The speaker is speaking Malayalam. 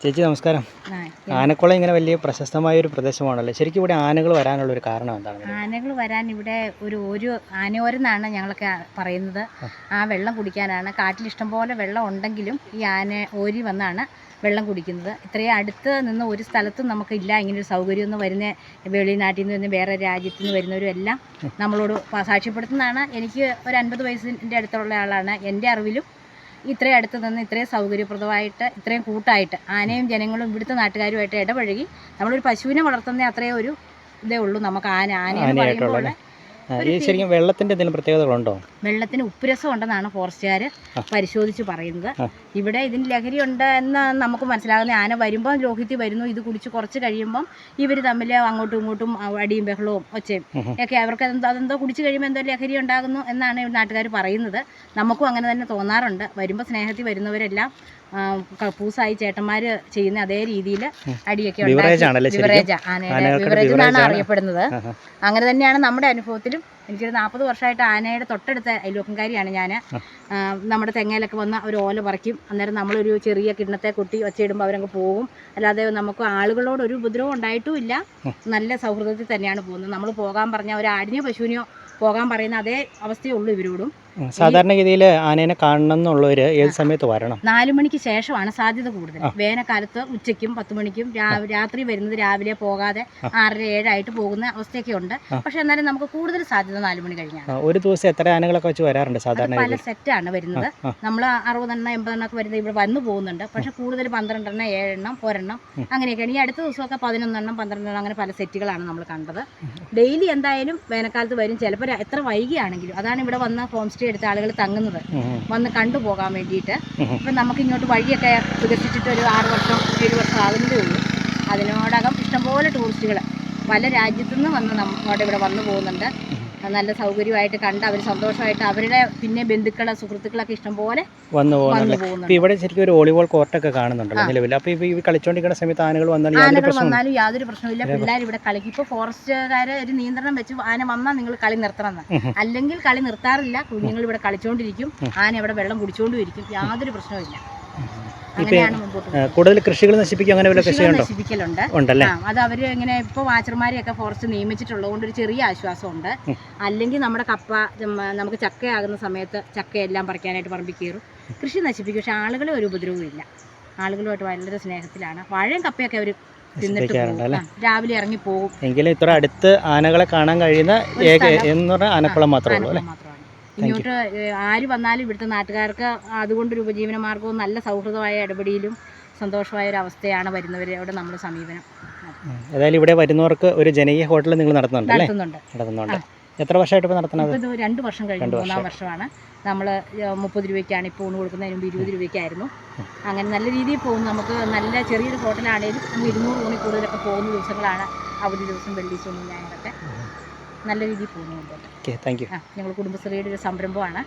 ചേച്ചി നമസ്കാരം. ആനക്കുളം ഇങ്ങനെ വലിയ പ്രശസ്തമായ ഒരു പ്രദേശമാണല്ലോ. ശരിക്കും ഇവിടെ ആനകൾ വരാനുള്ള ഒരു കാരണം എന്താണ്? ആനകൾ വരാൻ ഇവിടെ ഒരു ഒരു ആനയോരെന്നാണ് ഞങ്ങളൊക്കെ പറയുന്നത്. ആ. വെള്ളം കുടിക്കാനാണ്. കാട്ടിൽ ഇഷ്ടംപോലെ വെള്ളം ഉണ്ടെങ്കിലും ഈ ആന ഓരി വന്നാണ് വെള്ളം കുടിക്കുന്നത്. ഇത്രയും അടുത്ത് നിന്ന് ഒരു സ്ഥലത്തും നമുക്കില്ല ഇങ്ങനെ ഒരു സൗകര്യമൊന്നും വരുന്ന വെളിനാട്ടിൽ നിന്ന് വരുന്ന വേറെ രാജ്യത്തു നിന്ന് വരുന്നവരും എല്ലാം നമ്മളോട് സാക്ഷ്യപ്പെടുത്തുന്നതാണ്. എനിക്ക് ഒരു അൻപത് വയസ്സിന്റെ അടുത്തുള്ള ആളാണ്. എന്റെ അറിവിലും ഇത്രയും അടുത്ത് നിന്ന് ഇത്രയും സൗകര്യപ്രദമായിട്ട് ഇത്രയും കൂട്ടായിട്ട് ആനയും ജനങ്ങളും ഇവിടുത്തെ നാട്ടുകാരുമായിട്ട് ഇടപഴകി നമ്മളൊരു പശുവിനെ വളർത്തുന്ന അത്രയും ഒരു ഇതേ ഉള്ളൂ നമുക്ക് ആന. ആന പറയുമ്പോൾ ഈ ശരിക്കും വെള്ളത്തിന്റെ എന്തെങ്കിലും പ്രത്യേകതകളുണ്ടോ? വെള്ളത്തിന് ഉപ്പുരസം ഉണ്ടെന്നാണ് ഫോറസ്റ്റുകാർ പരിശോധിച്ച് പറയുന്നത്. ഇവിടെ ഇതിന് ലഹരി ഉണ്ട് എന്ന് നമുക്ക് മനസ്സിലാകുന്ന ആന വരുമ്പോൾ ലോഹിത്തി വരുന്നു. ഇത് കുടിച്ച് കുറച്ച് കഴിയുമ്പം ഇവർ തമ്മിൽ അങ്ങോട്ടും ഇങ്ങോട്ടും അടിയും ബഹളവും ഒച്ചയും. ഒക്കെ അവർക്ക് എന്തോ അതെന്തോ കുടിച്ച് കഴിയുമ്പോൾ എന്തോ ലഹരി ഉണ്ടാകുന്നു എന്നാണ് നാട്ടുകാർ പറയുന്നത്. നമുക്കും അങ്ങനെ തന്നെ തോന്നാറുണ്ട്. വരുമ്പോൾ സ്നേഹത്തിൽ വരുന്നവരെല്ലാം കപ്പൂസായി ചേട്ടന്മാര് ചെയ്യുന്ന അതേ രീതിയിൽ അടിയൊക്കെ? ബിവറേജ് ആനയുടെ എന്നാണ്. അറിയപ്പെടുന്നത്. അങ്ങനെ തന്നെയാണ് നമ്മുടെ അനുഭവത്തിലും. എനിക്കൊരു നാൽപ്പത് വർഷമായിട്ട് ആനയുടെ തൊട്ടടുത്ത അയൽവക്കംകാരിയാണ് ഞാൻ നമ്മുടെ തെങ്ങയിലൊക്കെ വന്ന് ഒരു ഓല പറിക്കും. അന്നേരം നമ്മളൊരു ചെറിയ കിണ്ണത്തെ കൊട്ടി ഒച്ചയിടുമ്പോൾ അവരങ്ങ് പോകും. അല്ലാതെ നമുക്ക് ആളുകളോട് ഒരു ഉപദ്രവം ഉണ്ടായിട്ടുമില്ല നല്ല സൗഹൃദത്തിൽ തന്നെയാണ് പോകുന്നത്. നമ്മൾ പോകാൻ പറഞ്ഞ ഒരു ആടിനെയോ പശുവിനെയോ പോകാൻ പറയുന്ന അതേ അവസ്ഥയേ ഉള്ളൂ ഇവരോടും. സാധാരണഗതിയിൽ ആനേനെ കാണണം എന്നുള്ളവർ ഏത് സമയത്ത് വരണം? നാലു മണിക്ക് ശേഷമാണ് സാധ്യത കൂടുതൽ. വേനൽക്കാലത്ത് ഉച്ചയ്ക്കും പത്ത് മണിക്കും രാത്രി വരുന്നത് രാവിലെ പോകാതെ ആറര ഏഴായിട്ട് പോകുന്ന അവസ്ഥയൊക്കെ ഉണ്ട്. പക്ഷെ എന്നാലും നമുക്ക് കൂടുതൽ സാധ്യത നാലു മണി കഴിഞ്ഞാണ്. ഒരു ദിവസം എത്ര ആനകളൊക്കെ വെച്ച് വരാറുണ്ട് സാധാരണ പല സെറ്റാണ് വരുന്നത്. നമ്മൾ അറുപതെണ്ണം എൺപതെണ്ണൊക്കെ വരുന്നത് ഇവിടെ വന്നു പോകുന്നുണ്ട്. പക്ഷെ കൂടുതൽ പന്ത്രണ്ടെണ്ണം ഏഴെണ്ണം ഒരെണ്ണം അങ്ങനെയൊക്കെയാണ് ഈ അടുത്ത ദിവസമൊക്കെ പതിനൊന്നെണ്ണം പന്ത്രണ്ടെണ്ണം അങ്ങനെ പല സെറ്റുകളാണ് നമ്മൾ കണ്ടത്. ഡെയിലി എന്തായാലും വേനൽക്കാലത്ത് വരും. ചിലപ്പോൾ എത്ര വൈകിയാണെങ്കിലും. അതാണ് ഇവിടെ വന്ന ഹോം സ്റ്റേ എടുത്ത ആളുകൾ തങ്ങുന്നത്. വന്ന് കണ്ടു പോകാൻ കണ്ടുപോകാൻ വേണ്ടിയിട്ട്. ഇപ്പം നമുക്ക് ഇങ്ങോട്ട് വഴിയൊക്കെ വികസിച്ചിട്ട് ഒരു ആറ് വർഷം ഏഴ് വർഷം ആകുന്നതേ ഉള്ളൂ. അതിനോടകം ഇഷ്ടംപോലെ ടൂറിസ്റ്റുകൾ പല രാജ്യത്തുനിന്ന് വന്ന് നമ്മുടെ ഇവിടെ വന്നു പോകുന്നുണ്ട്. നല്ല സൗകര്യമായിട്ട് കണ്ട് അവർ സന്തോഷമായിട്ട് അവരുടെ പിന്നെ ബന്ധുക്കളെ സുഹൃത്തുക്കളൊക്കെ ഇഷ്ടം പോലെ വന്നു പോകുന്നുണ്ട്. ഇവിടെ ശരിക്കും ഒരു വോളിബോൾ കോർട്ടൊക്കെ കാണുന്നുണ്ടല്ലോ നിലവിൽ. അപ്പൊ ഈ കളിച്ചോണ്ടിരിക്കുന്ന സമയത്ത് ആനകൾ യാതൊരു ആനകൾ വന്നാലും യാതൊരു പ്രശ്നമില്ല പിള്ളേർ ഇവിടെ കളിക്കും. ഇപ്പൊ ഫോറസ്റ്റുകാർ ഒരു നിയന്ത്രണം വെച്ച് ആന വന്നാൽ നിങ്ങൾ കളി നിർത്തണം അല്ലെങ്കിൽ കളി നിർത്താറില്ല. കുഞ്ഞുങ്ങൾ ഇവിടെ കളിച്ചുകൊണ്ടിരിക്കും ആന ഇവിടെ വെള്ളം കുടിച്ചുകൊണ്ടിരിക്കും യാതൊരു പ്രശ്നമില്ല കൂടുതൽ കൃഷികൾ നശിപ്പിക്കും അങ്ങനെ വല്ല കൃഷിയുണ്ടോ? ഉണ്ടല്ലേ? അത് അവർ ഇങ്ങനെ ഇപ്പോൾ വാച്ചർമാരെയൊക്കെ ഫോറസ്റ്റ് നിയമിച്ചിട്ടുള്ളത് കൊണ്ട് ഒരു ചെറിയ ആശ്വാസമുണ്ട്. അല്ലെങ്കിൽ നമ്മുടെ കപ്പ നമുക്ക് ചക്കയാകുന്ന സമയത്ത് ചക്കയെല്ലാം പറിക്കാനായിട്ട് പറമ്പിൽ കയറും. കൃഷി നശിപ്പിക്കും. പക്ഷെ ആളുകളെ ഒരു ഉപദ്രവവും ഇല്ല. ആളുകളുമായിട്ട് വളരെ സ്നേഹത്തിലാണ്. വാഴയും കപ്പയൊക്കെ അവർ രാവിലെ ഇറങ്ങി പോകും എങ്കിലും ഇത്ര അടുത്ത് ആനകളെ കാണാൻ കഴിയുന്ന ഏക. എന്ന് പറഞ്ഞാൽ ആനക്കുളം മാത്രമേ ഉള്ളൂ അല്ലേ? ഇങ്ങോട്ട് ആര് വന്നാലും ഇവിടുത്തെ നാട്ടുകാർക്ക് അതുകൊണ്ടൊരു ഉപജീവന മാർഗവും നല്ല സൗഹൃദമായ ഇടപെടിയിലും സന്തോഷമായ ഒരു അവസ്ഥയാണ് വരുന്നവരോട് നമ്മുടെ സമീപനം. ഏതായാലും ഇവിടെ വരുന്നവർക്ക് ഒരു ജനകീയ ഹോട്ടൽ നിങ്ങൾ നടത്തുന്നുണ്ട് നടത്തുന്നുണ്ട്. എത്ര വർഷമായിട്ട് ഇപ്പോൾ നടത്തുന്നത് ഇത് രണ്ട് വർഷം കഴിഞ്ഞു മൂന്നാം വർഷമാണ്. നമ്മൾ മുപ്പത് രൂപയ്ക്കാണ് ഇപ്പോൾ ഊണ് കൊടുക്കുന്നതിന് മുമ്പ് ഇരുപത് രൂപയ്ക്കായിരുന്നു. അങ്ങനെ നല്ല രീതിയിൽ പോകുന്നു. നമുക്ക് നല്ല ചെറിയൊരു ഹോട്ടലാണേലും നമുക്ക് ഇരുന്നൂറ് ഊണിൽ കൂടുതലൊക്കെ പോകുന്ന ദിവസങ്ങളാണ് അവധി ദിവസം വെള്ളി ശനി ഞായറൊക്കെ നല്ല രീതിയിൽ പോകുന്നു മുമ്പോട്ട് ഓക്കെ താങ്ക് യു ഞങ്ങൾ കുടുംബശ്രീയുടെ ഒരു സംരംഭമാണ്.